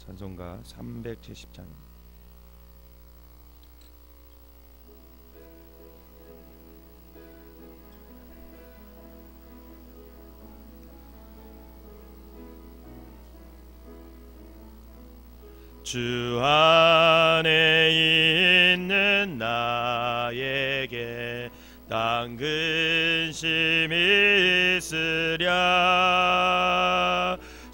찬송가 370장 주 안에 있는 나에게 땅 근심이 있으랴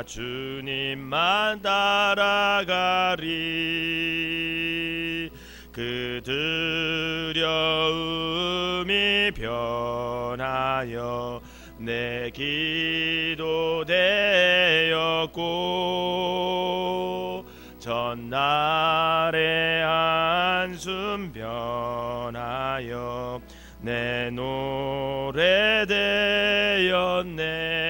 나 주님만 따라가리. 그 두려움이 변하여 내 기도 되었고 전날의 한숨 변하여 내 노래 되었네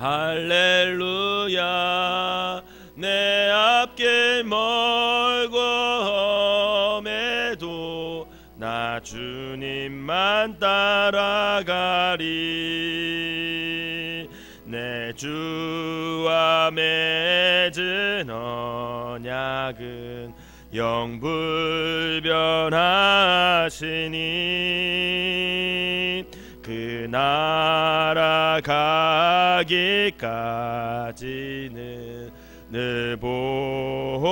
할렐루야. 내 앞길 멀고 험해도 나 주님만 따라가리. 내 주와 맺은 언약은 영불변하시니 그 나라 가기까지는 늘 보호하시네.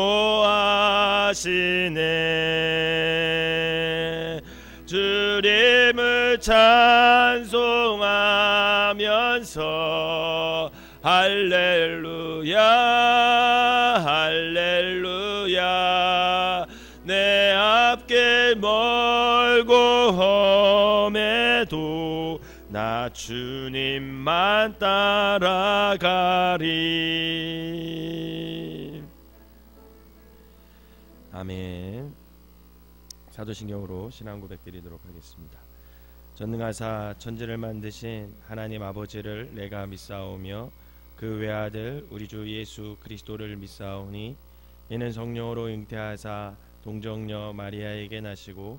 주님을 찬송하면서 할렐루야 주님만 따라가리. 아멘. 사도신경으로 신앙 고백 드리도록 하겠습니다. 전능하사 천지를 만드신 하나님 아버지를 내가 믿사오며 그 외아들 우리 주 예수 그리스도를 믿사오니 이는 성령으로 잉태하사 동정녀 마리아에게 나시고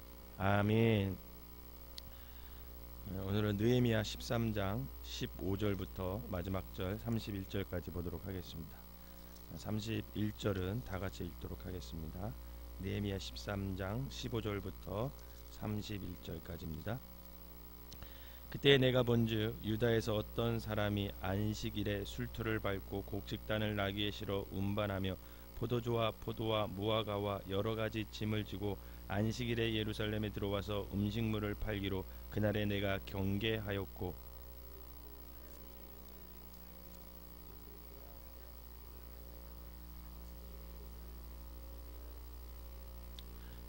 아멘. 오늘은 느헤미야 13장 15절부터 마지막 절 31절까지 보도록 하겠습니다. 31절은 다 같이 읽도록 하겠습니다. 느헤미야 13장 15절부터 31절까지입니다. 그때 내가 본즉 유다에서 어떤 사람이 안식일에 술투를 밟고 곡식단을 나귀에 실어 운반하며 포도주와 포도와 무화과와 여러 가지 짐을 지고 안식일에 예루살렘에 들어와서 음식물을 팔기로 그날에 내가 경계하였고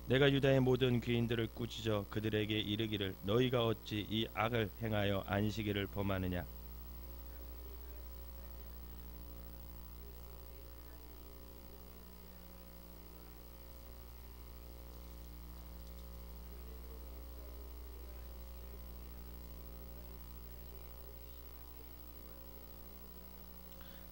내가 유다의 모든 귀인들을 꾸짖어 그들에게 이르기를 너희가 어찌 이 악을 행하여 안식일을 범하느냐?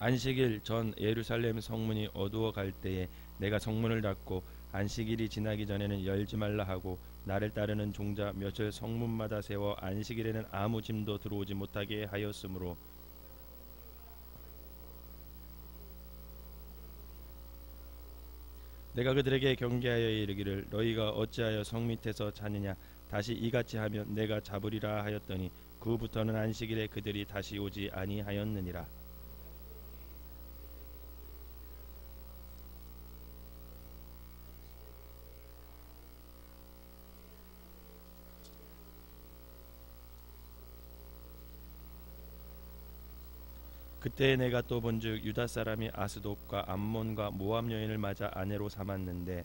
안식일 전 예루살렘 성문이 어두워 갈 때에 내가 성문을 닫고 안식일이 지나기 전에는 열지 말라 하고 나를 따르는 종자 몇을 성문마다 세워 안식일에는 아무 짐도 들어오지 못하게 하였으므로 내가 그들에게 경계하여 이르기를 너희가 어찌하여 성 밑에서 자느냐? 다시 이같이 하면 내가 잡으리라 하였더니 그부터는 안식일에 그들이 다시 오지 아니하였느니라 그때 내가 또 본즉 유다 사람이 아스돗과 암몬과 모압 여인을 맞아 아내로 삼았는데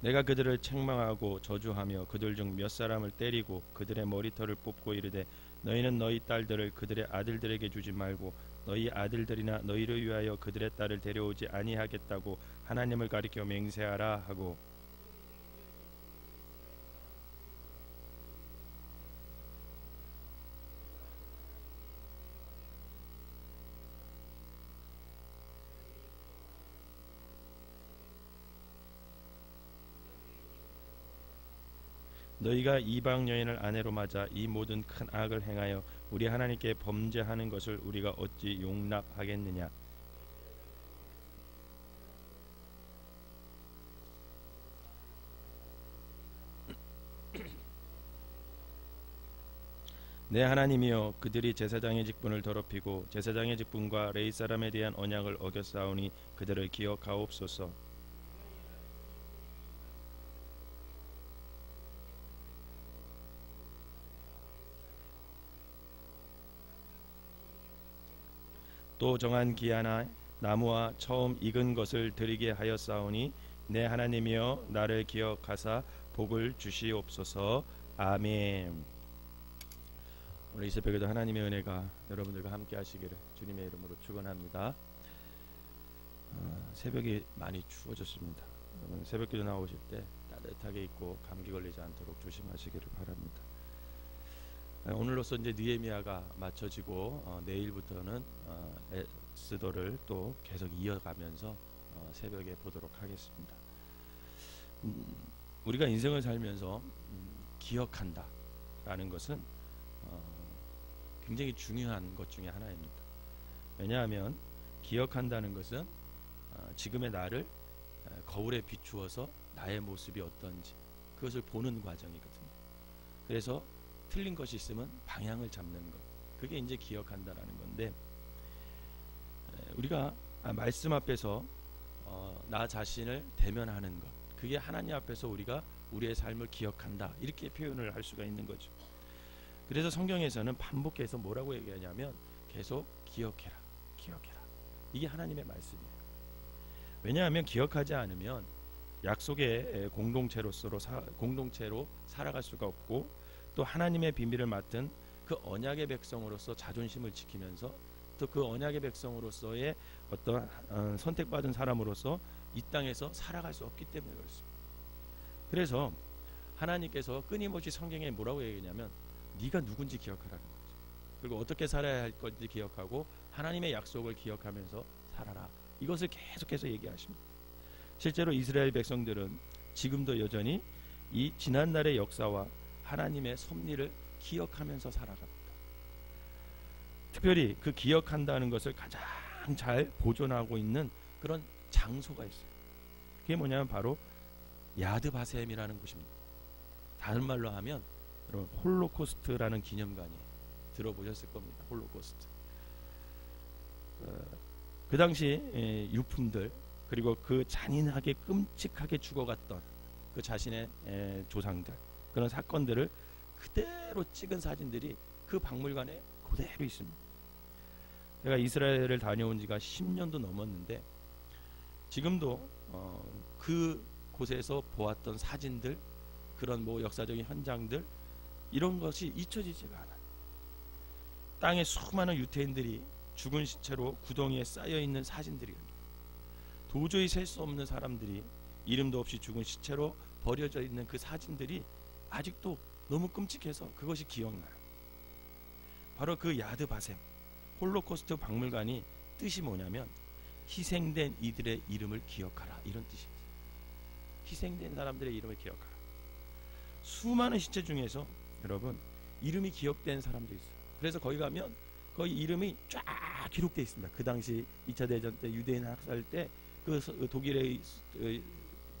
내가 그들을 책망하고 저주하며 그들 중 몇 사람을 때리고 그들의 머리털을 뽑고 이르되 너희는 너희 딸들을 그들의 아들들에게 주지 말고 너희 아들들이나 너희를 위하여 그들의 딸을 데려오지 아니하겠다고 하나님을 가리켜 맹세하라 하고 너희가 이방 여인을 아내로 맞아 이 모든 큰 악을 행하여 우리 하나님께 범죄하는 것을 우리가 어찌 용납하겠느냐? 내 하나님이여 그들이 제사장의 직분을 더럽히고 제사장의 직분과 레이 사람에 대한 언약을 어겼사오니 그들을 기억하옵소서 또 정한 기한나 나무와 처음 익은 것을 드리게 하였사오니 내 하나님이여 나를 기억하사 복을 주시옵소서 아멘. 오늘 이 새벽에도 하나님의 은혜가 여러분들과 함께 하시기를 주님의 이름으로 축원합니다. 어, 새벽이 많이 추워졌습니다. 새벽기도 나오실 때 따뜻하게 입고 감기 걸리지 않도록 조심하시기를 바랍니다. 어, 오늘로서 이제 느헤미야가 맞춰지고 어, 내일부터는 어, 에스더를 또 계속 이어가면서 어, 새벽에 보도록 하겠습니다. 음, 우리가 인생을 살면서 음, 기억한다라는 것은 어, 굉장히 중요한 것 중에 하나입니다. 왜냐하면 기억한다는 것은 어, 지금의 나를 거울에 비추어서 나의 모습이 어떤지 그것을 보는 과정이거든요. 그래서 틀린 것이 있으면 방향을 잡는 것. 그게 이제 기억한다라는 건데 우리가 아, 말씀 앞에서 어, 나 자신을 대면하는 것. 그게 하나님 앞에서 우리가 우리의 삶을 기억한다. 이렇게 표현을 할 수가 있는 거죠. 그래서 성경에서는 반복해서 뭐라고 얘기하냐면 계속 기억해라. 기억해라. 이게 하나님의 말씀이에요. 왜냐하면 기억하지 않으면 약속의 공동체로서 공동체로 살아갈 수가 없고 또 하나님의 비밀을 맡은 그 언약의 백성으로서 자존심을 지키면서 또 그 언약의 백성으로서의 어떤 어, 선택받은 사람으로서 이 땅에서 살아갈 수 없기 때문에 그렇습니다. 그래서 하나님께서 끊임없이 성경에 뭐라고 얘기냐면 네가 누군지 기억하라는 거죠. 그리고 어떻게 살아야 할 건지 기억하고 하나님의 약속을 기억하면서 살아라. 이것을 계속해서 얘기하십니다. 실제로 이스라엘 백성들은 지금도 여전히 이 지난날의 역사와 하나님의 섭리를 기억하면서 살아갑니다. 특별히 그 기억한다는 것을 가장 잘 보존하고 있는 그런 장소가 있어요. 그게 뭐냐면 바로 야드바셈이라는 곳입니다. 다른 말로 하면 여러분 홀로코스트라는 기념관이 들어보셨을 겁니다. 홀로코스트. 어, 그 당시 유품들 그리고 그 잔인하게 끔찍하게 죽어갔던 그 자신의 조상들 그런 사건들을 그대로 찍은 사진들이 그 박물관에 그대로 있습니다. 제가 이스라엘을 다녀온 지가 10년도 넘었는데 지금도 어, 그 곳에서 보았던 사진들 그런 뭐 역사적인 현장들 이런 것이 잊혀지지가 않아요. 땅에 수많은 유태인들이 죽은 시체로 구덩이에 쌓여 있는 사진들입니다. 도저히 셀 수 없는 사람들이 이름도 없이 죽은 시체로 버려져 있는 그 사진들이 아직도 너무 끔찍해서 그것이 기억나요. 바로 그 야드 바셈 홀로코스트 박물관이 뜻이 뭐냐면 희생된 이들의 이름을 기억하라 이런 뜻입니다. 희생된 사람들의 이름을 기억하라. 수많은 시체 중에서 여러분 이름이 기억된 사람도 있어요. 그래서 거기 가면 거기 이름이 쫙 기록되어 있습니다. 그 당시 2차 대전 때 유대인 학살 때 그 독일의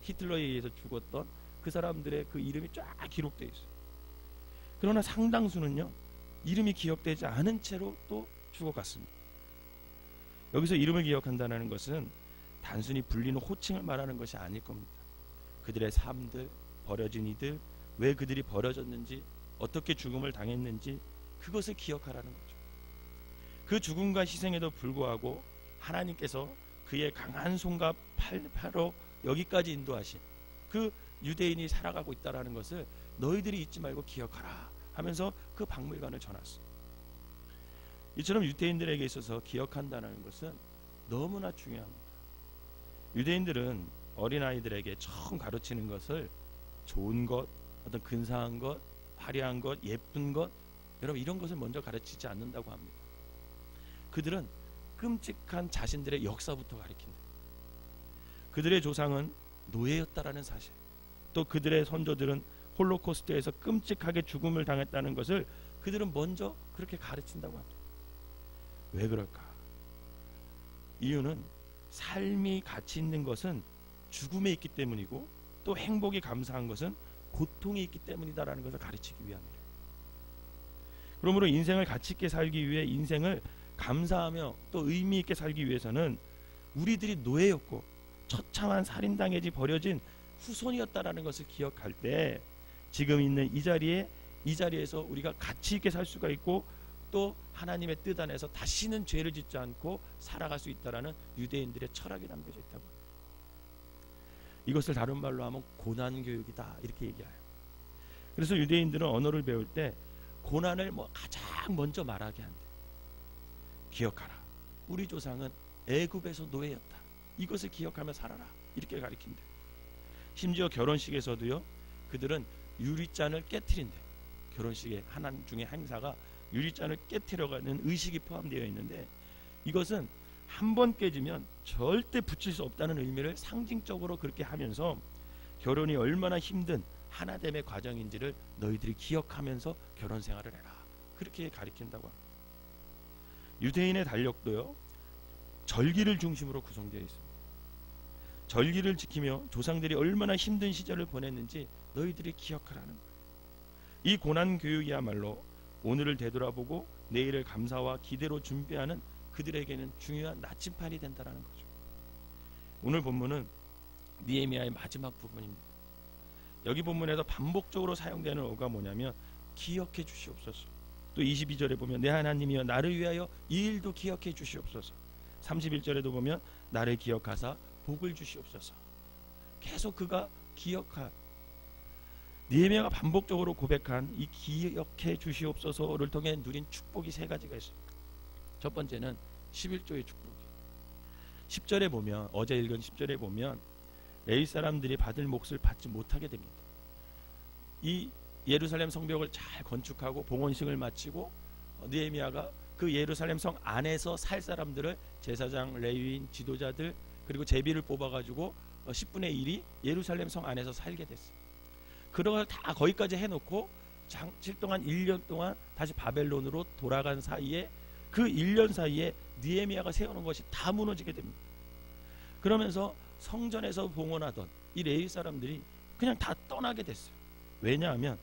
히틀러에 의해서 죽었던 그 사람들의 그 이름이 쫙 기록되어 있어요. 그러나 상당수는요 이름이 기억되지 않은 채로 또 죽어갔습니다. 여기서 이름을 기억한다는 것은 단순히 불리는 호칭을 말하는 것이 아닐 겁니다. 그들의 삶들, 버려진 이들, 왜 그들이 버려졌는지, 어떻게 죽음을 당했는지 그것을 기억하라는 거죠. 그 죽음과 희생에도 불구하고 하나님께서 그의 강한 손과 팔로 여기까지 인도하신 그 유대인이 살아가고 있다라는 것을 너희들이 잊지 말고 기억하라 하면서 그 박물관을 전했어. 이처럼 유대인들에게 있어서 기억한다는 것은 너무나 중요합니다. 유대인들은 어린아이들에게 처음 가르치는 것을 좋은 것, 어떤 근사한 것, 화려한 것, 예쁜 것, 여러분 이런 것을 먼저 가르치지 않는다고 합니다. 그들은 끔찍한 자신들의 역사부터 가르친다. 그들의 조상은 노예였다라는 사실, 또 그들의 선조들은 홀로코스트에서 끔찍하게 죽음을 당했다는 것을 그들은 먼저 그렇게 가르친다고 합니다. 왜 그럴까? 이유는 삶이 가치 있는 것은 죽음에 있기 때문이고 또 행복이 감사한 것은 고통이 있기 때문이다라는 것을 가르치기 위함이에요. 그러므로 인생을 가치 있게 살기 위해 인생을 감사하며 또 의미 있게 살기 위해서는 우리들이 노예였고 처참한 살인당해지 버려진 후손이었다라는 것을 기억할 때 지금 있는 이 자리에 이 자리에서 우리가 가치 있게 살 수가 있고 또 하나님의 뜻 안에서 다시는 죄를 짓지 않고 살아갈 수 있다라는 유대인들의 철학이 담겨져 있다고. 이것을 다른 말로 하면 고난 교육이다 이렇게 얘기해요. 그래서 유대인들은 언어를 배울 때 고난을 뭐 가장 먼저 말하게 한대. 기억하라. 우리 조상은 애굽에서 노예였다. 이것을 기억하며 살아라. 이렇게 가리킨대. 심지어 결혼식에서도요. 그들은 유리잔을 깨뜨린대. 결혼식의 하나 중에 행사가 유리잔을 깨뜨려가는 의식이 포함되어 있는데 이것은 한 번 깨지면 절대 붙일 수 없다는 의미를 상징적으로 그렇게 하면서 결혼이 얼마나 힘든 하나됨의 과정인지를 너희들이 기억하면서 결혼 생활을 해라. 그렇게 가리킨다고 합니다. 유대인의 달력도요. 절기를 중심으로 구성되어 있습니다. 절기를 지키며 조상들이 얼마나 힘든 시절을 보냈는지 너희들이 기억하라는 거예요. 이 고난 교육이야말로 오늘을 되돌아보고 내일을 감사와 기대로 준비하는 그들에게는 중요한 나침판이 된다라는 거죠. 오늘 본문은 니에미아의 마지막 부분입니다. 여기 본문에서 반복적으로 사용되는 어가 뭐냐면 기억해 주시옵소서. 또 22절에 보면 내 하나님이여 나를 위하여 이 일도 기억해 주시옵소서. 31절에도 보면 나를 기억하사 복을 주시옵소서. 계속 그가 기억하 니에미아가 반복적으로 고백한 이 기억해 주시옵소서를 통해 누린 축복이 세 가지가 있어요. 첫 번째는 11조의 축복이. 10절에 보면 어제 읽은 10절에 보면 레위 사람들이 받을 몫을 받지 못하게 됩니다. 이 예루살렘 성벽을 잘 건축하고 봉헌식을 마치고 니에미아가 그 예루살렘 성 안에서 살 사람들을 제사장, 레위인, 지도자들 그리고 제비를 뽑아가지고 10분의 1이 예루살렘 성 안에서 살게 됐어요. 그런 걸다 거기까지 해놓고 장칠 동안 1년 동안 다시 바벨론으로 돌아간 사이에 그 1년 사이에 니에미아가 세우는 것이 다 무너지게 됩니다. 그러면서 성전에서 봉헌하던 이 레위 사람들이 그냥 다 떠나게 됐어요. 왜냐하면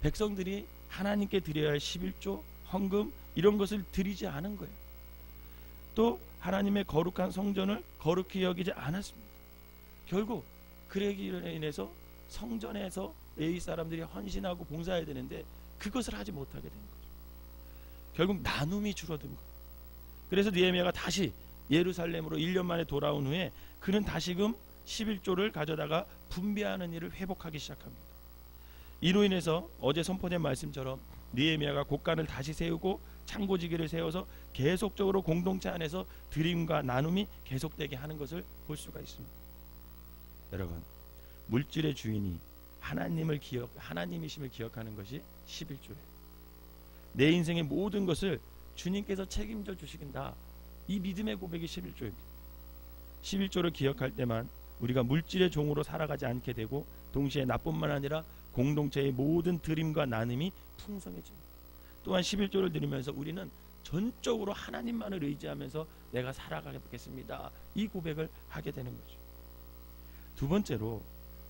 백성들이 하나님께 드려야 할 11조, 헌금 이런 것을 드리지 않은 거예요. 또 하나님의 거룩한 성전을 거룩히 여기지 않았습니다. 결국 그러기로 인해서 성전에서 레위 사람들이 헌신하고 봉사해야 되는데 그것을 하지 못하게 된 거죠. 결국 나눔이 줄어든 거예요. 그래서 니에미아가 다시 예루살렘으로 1년 만에 돌아온 후에 그는 다시금 11조를 가져다가 분배하는 일을 회복하기 시작합니다. 이로 인해서 어제 선포된 말씀처럼 니에미아가 곳간을 다시 세우고 창고지기를 세워서 계속적으로 공동체 안에서 드림과 나눔이 계속되게 하는 것을 볼 수가 있습니다. 여러분, 물질의 주인이 하나님을 기억 하나님이심을 기억하는 것이 11조예요. 내 인생의 모든 것을 주님께서 책임져 주시긴다. 이 믿음의 고백이 11조입니다. 11조를 기억할 때만 우리가 물질의 종으로 살아가지 않게 되고 동시에 나뿐만 아니라 공동체의 모든 드림과 나눔이 풍성해집니다. 또한 11조를 들으면서 우리는 전적으로 하나님만을 의지하면서 내가 살아가겠습니다. 이 고백을 하게 되는 거죠. 두 번째로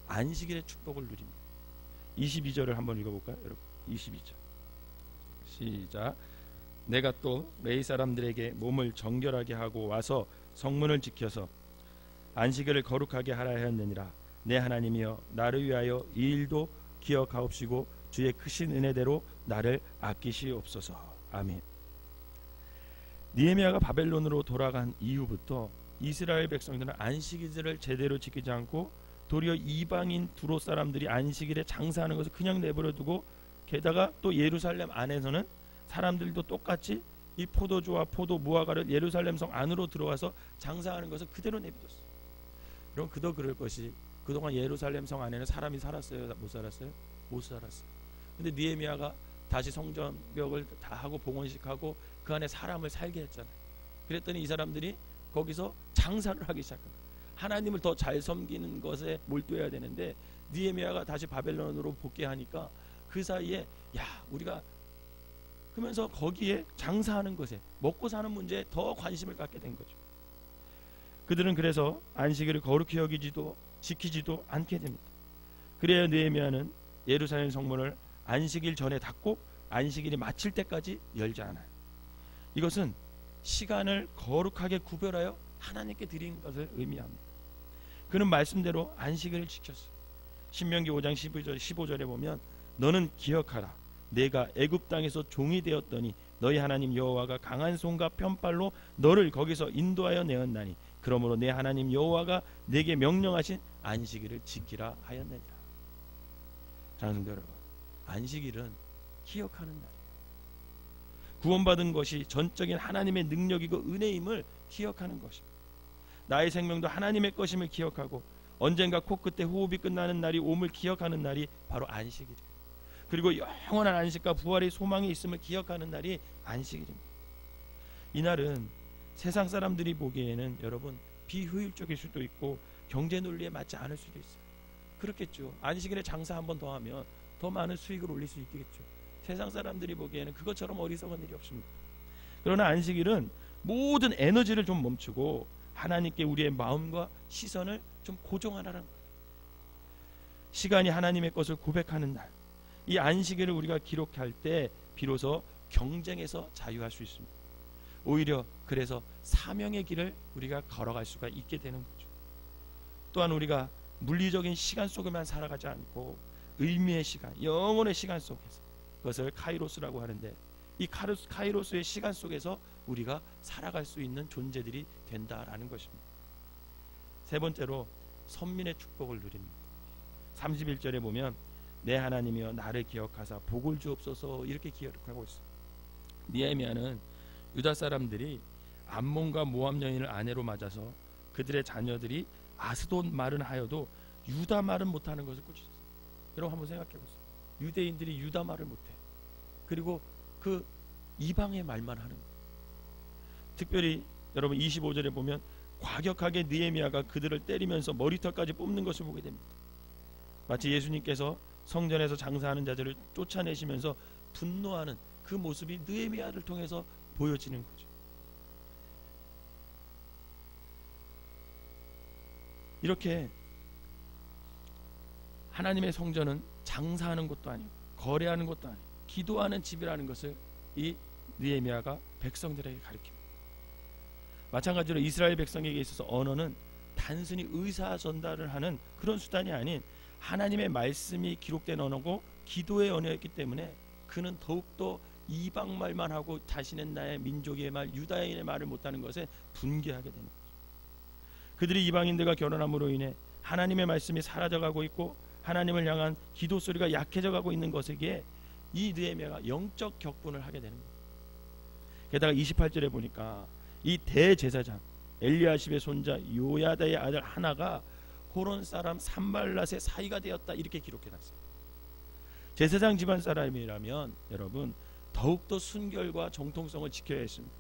안식일의 축복을 누립니다. 22절을 한번 읽어볼까요? 여러분 22절 시작 내가 또 레이 사람들에게 몸을 정결하게 하고 와서 성문을 지켜서 안식일을 거룩하게 하라 하였느니라 내 하나님이여 나를 위하여 이 일도 기억하옵시고 주의 크신 은혜대로 나를 아끼시옵소서 아멘 니에미아가 바벨론으로 돌아간 이후부터 이스라엘 백성들은 안식일을 제대로 지키지 않고 도리어 이방인 두로 사람들이 안식일에 장사하는 것을 그냥 내버려 두고 게다가 또 예루살렘 안에서는 사람들도 똑같이 이 포도주와 포도 무화과를 예루살렘 성 안으로 들어와서 장사하는 것을 그대로 내비뒀어요. 그럼 그도 그럴 것이 그동안 예루살렘 성 안에는 사람이 살았어요? 못 살았어요? 못 살았어요. 근데 니에미아가 다시 성전벽을 다 하고 봉헌식하고 그 안에 사람을 살게 했잖아요. 그랬더니 이 사람들이 거기서 장사를 하기 시작합니다. 하나님을 더 잘 섬기는 것에 몰두해야 되는데 니에미아가 다시 바벨론으로 복귀하니까 그 사이에 야 우리가 그러면서 거기에 장사하는 것에 먹고 사는 문제에 더 관심을 갖게 된 거죠. 그들은 그래서 안식일을 거룩히 여기지도 지키지도 않게 됩니다. 그래야 느헤미야는 예루살렘 성문을 안식일 전에 닫고 안식일이 마칠 때까지 열지 않아요. 이것은 시간을 거룩하게 구별하여 하나님께 드린 것을 의미합니다. 그는 말씀대로 안식일을 지켰어요. 신명기 5장 15절 15절에 보면 너는 기억하라 내가 애굽 땅에서 종이 되었더니 너희 하나님 여호와가 강한 손과 편팔로 너를 거기서 인도하여 내었나니 그러므로 내 하나님 여호와가 내게 명령하신 안식일을 지키라 하였느니라. 장성도 여러분, 안식일은 기억하는 날이에요. 구원받은 것이 전적인 하나님의 능력이고 은혜임을 기억하는 것입니다. 나의 생명도 하나님의 것임을 기억하고 언젠가 코끝에 호흡이 끝나는 날이 옴을 기억하는 날이 바로 안식일이에요. 그리고 영원한 안식과 부활의 소망이 있음을 기억하는 날이 안식일입니다. 이날은 세상 사람들이 보기에는 여러분 비효율적일 수도 있고 경제 논리에 맞지 않을 수도 있어요. 그렇겠죠. 안식일에 장사 한 번 더 하면 더 많은 수익을 올릴 수 있겠죠. 세상 사람들이 보기에는 그것처럼 어리석은 일이 없습니다. 그러나 안식일은 모든 에너지를 좀 멈추고 하나님께 우리의 마음과 시선을 좀 고정하라는. 시간이 하나님의 것을 고백하는 날. 이 안식일을 우리가 기록할 때 비로소 경쟁에서 자유할 수 있습니다. 오히려 그래서 사명의 길을 우리가 걸어갈 수가 있게 되는 거죠. 또한 우리가 물리적인 시간 속에만 살아가지 않고 의미의 시간, 영혼의 시간 속에서 그것을 카이로스라고 하는데 이 카이로스의 시간 속에서 우리가 살아갈 수 있는 존재들이 된다라는 것입니다. 세 번째로 선민의 축복을 누립니다. 31절에 보면 내 하나님이여 나를 기억하사 복을 주옵소서 이렇게 기억하고 있어. 니에미아는 유다 사람들이 암몬과 모함 여인을 아내로 맞아서 그들의 자녀들이 아스돈 말은 하여도 유다 말은 못하는 것을 꾸짖었어요. 여러분 한번 생각해 보세요. 유대인들이 유다 말을 못해. 그리고 그 이방의 말만 하는. 특별히 여러분 25절에 보면 과격하게 느헤미야가 그들을 때리면서 머리털까지 뽑는 것을 보게 됩니다. 마치 예수님께서 성전에서 장사하는 자들을 쫓아내시면서 분노하는 그 모습이 느헤미야를 통해서 보여지는 거죠. 이렇게 하나님의 성전은 장사하는 것도 아니고 거래하는 것도 아니고 기도하는 집이라는 것을 이 느헤미야가 백성들에게 가르칩니다. 마찬가지로 이스라엘 백성에게 있어서 언어는 단순히 의사 전달을 하는 그런 수단이 아닌 하나님의 말씀이 기록된 언어고 기도의 언어였기 때문에 그는 더욱더 이방 말만 하고 자신은 나의 민족의 말 유다인의 말을 못하는 것에 분개하게 되는 거죠. 그들이 이방인들과 결혼함으로 인해 하나님의 말씀이 사라져가고 있고 하나님을 향한 기도 소리가 약해져 가고 있는 것에게 이 느헤미야가 영적 격분을 하게 되는 거예요. 게다가 28절에 보니까 이 대제사장 엘리야십의 손자 요야다의 아들 하나가 호론 사람 산발랏의 사이가 되었다 이렇게 기록해 놨어요. 제사장 집안 사람이라면 여러분 더욱더 순결과 정통성을 지켜야 했습니다.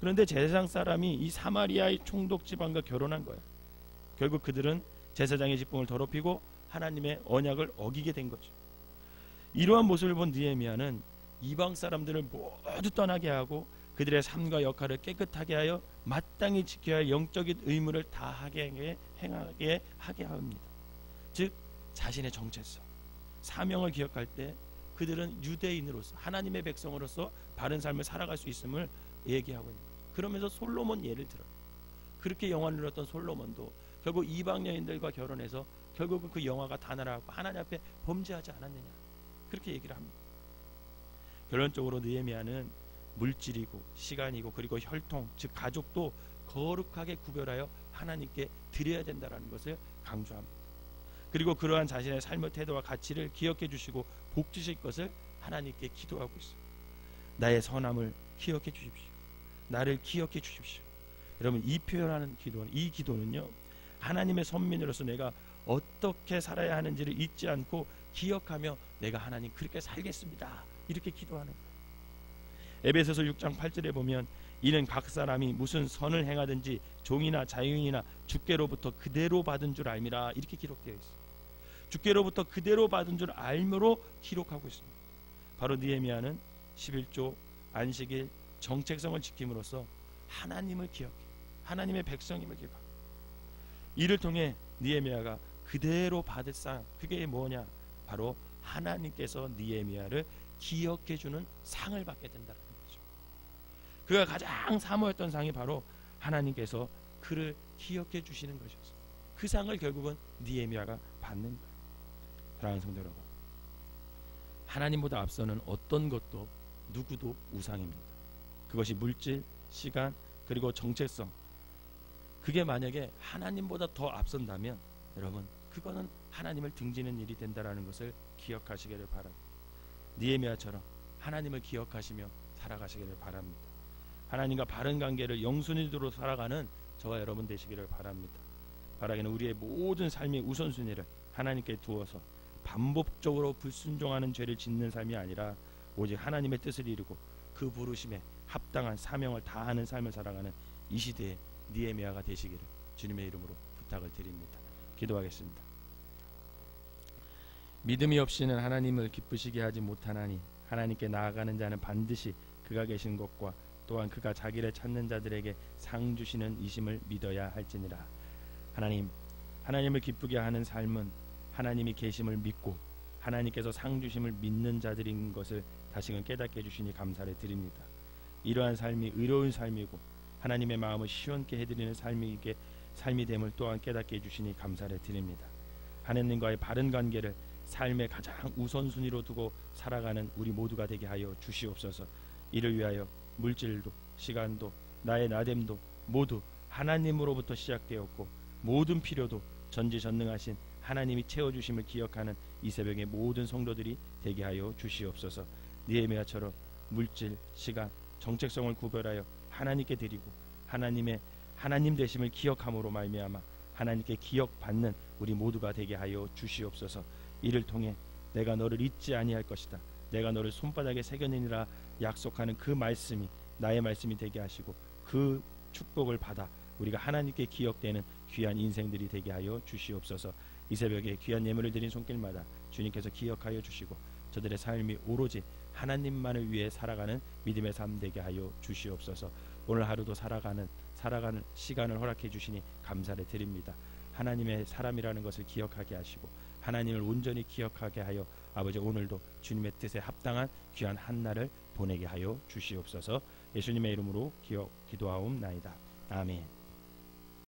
그런데 제사장 사람이 이 사마리아의 총독 집안과 결혼한 거야. 결국 그들은 제사장의 직분을 더럽히고 하나님의 언약을 어기게 된 거죠. 이러한 모습을 본 느헤미야는 이방 사람들을 모두 떠나게 하고 그들의 삶과 역할을 깨끗하게 하여 마땅히 지켜야 할 영적인 의무를 다하게 행하게 하게 합니다. 즉 자신의 정체성, 사명을 기억할 때 그들은 유대인으로서 하나님의 백성으로서 바른 삶을 살아갈 수 있음을 얘기하고 있는 거예요. 그러면서 솔로몬 예를 들어요. 그렇게 영화를 누렸던 솔로몬도 결국 이방 여인들과 결혼해서 결국은 그 영화가 다 날아가고 하나님 앞에 범죄하지 않았느냐 그렇게 얘기를 합니다. 결론적으로 느헤미야는 물질이고 시간이고 그리고 혈통 즉 가족도 거룩하게 구별하여 하나님께 드려야 된다라는 것을 강조합니다. 그리고 그러한 자신의 삶의 태도와 가치를 기억해 주시고 복 주실 것을 하나님께 기도하고 있어요. 나의 선함을 기억해 주십시오. 나를 기억해 주십시오. 여러분 이 표현하는 기도는 이 기도는요. 하나님의 선민으로서 내가 어떻게 살아야 하는지를 잊지 않고 기억하며 내가 하나님 그렇게 살겠습니다. 이렇게 기도하는 거예요. 에베소서 6장 8절에 보면 이는 각 사람이 무슨 선을 행하든지 종이나 자유인이나 주께로부터 그대로 받은 줄 알미라 이렇게 기록되어 있습니다. 주께로부터 그대로 받은 줄 알므로 기록하고 있습니다. 바로 니에미아는 11조 안식일 정책성을 지킴으로써 하나님을 기억해 하나님의 백성임을 기억하 이를 통해 니에미아가 그대로 받을 상 그게 뭐냐 바로 하나님께서 니에미아를 기억해 주는 상을 받게 된다는 거죠. 그가 가장 사모했던 상이 바로 하나님께서 그를 기억해 주시는 것이었어요. 그 상을 결국은 니에미아가 받는 거예요. 사랑하는 성도 여러분. 하나님보다 앞서는 어떤 것도 누구도 우상입니다. 그것이 물질, 시간, 그리고 정체성. 그게 만약에 하나님보다 더 앞선다면 여러분 그거는 하나님을 등지는 일이 된다라는 것을 기억하시기를 바랍니다. 니에미아처럼 하나님을 기억하시며 살아가시기를 바랍니다. 하나님과 바른 관계를 영순위로 살아가는 저와 여러분 되시기를 바랍니다. 바라기는 우리의 모든 삶의 우선순위를 하나님께 두어서 반복적으로 불순종하는 죄를 짓는 삶이 아니라 오직 하나님의 뜻을 이루고 그 부르심에 합당한 사명을 다하는 삶을 살아가는 이 시대의 니에미아가 되시기를 주님의 이름으로 부탁을 드립니다. 기도하겠습니다. 믿음이 없이는 하나님을 기쁘시게 하지 못하나니 하나님께 나아가는 자는 반드시 그가 계신 것과 또한 그가 자기를 찾는 자들에게 상 주시는 이심을 믿어야 할지니라. 하나님, 하나님을 기쁘게 하는 삶은 하나님이 계심을 믿고 하나님께서 상 주심을 믿는 자들인 것을 다시금 깨닫게 해주시니 감사를 드립니다. 이러한 삶이 의로운 삶이고 하나님의 마음을 시원케 해드리는 삶이게 삶이 됨을 또한 깨닫게 해주시니 감사를 드립니다. 하나님과의 바른 관계를 삶의 가장 우선순위로 두고 살아가는 우리 모두가 되게 하여 주시옵소서. 이를 위하여 물질도 시간도 나의 나됨도 모두 하나님으로부터 시작되었고 모든 필요도 전지전능하신 하나님이 채워주심을 기억하는 이 새벽의 모든 성도들이 되게 하여 주시옵소서. 니에미아처럼 물질, 시간, 정체성을 구별하여 하나님께 드리고 하나님의 하나님 되심을 기억함으로 말미암아 하나님께 기억받는 우리 모두가 되게 하여 주시옵소서. 이를 통해 내가 너를 잊지 아니할 것이다. 내가 너를 손바닥에 새겨내니라 약속하는 그 말씀이 나의 말씀이 되게 하시고 그 축복을 받아 우리가 하나님께 기억되는 귀한 인생들이 되게 하여 주시옵소서. 이 새벽에 귀한 예물을 드린 손길마다 주님께서 기억하여 주시고 저들의 삶이 오로지 하나님만을 위해 살아가는 믿음의 삶 되게 하여 주시옵소서. 오늘 하루도 살아가는 살아가는 시간을 허락해 주시니 감사를 드립니다. 하나님의 사람이라는 것을 기억하게 하시고 하나님을 온전히 기억하게 하여 아버지 오늘도 주님의 뜻에 합당한 귀한 한 날을 보내게 하여 주시옵소서. 예수님의 이름으로 기억 기도하옵나이다. 아멘.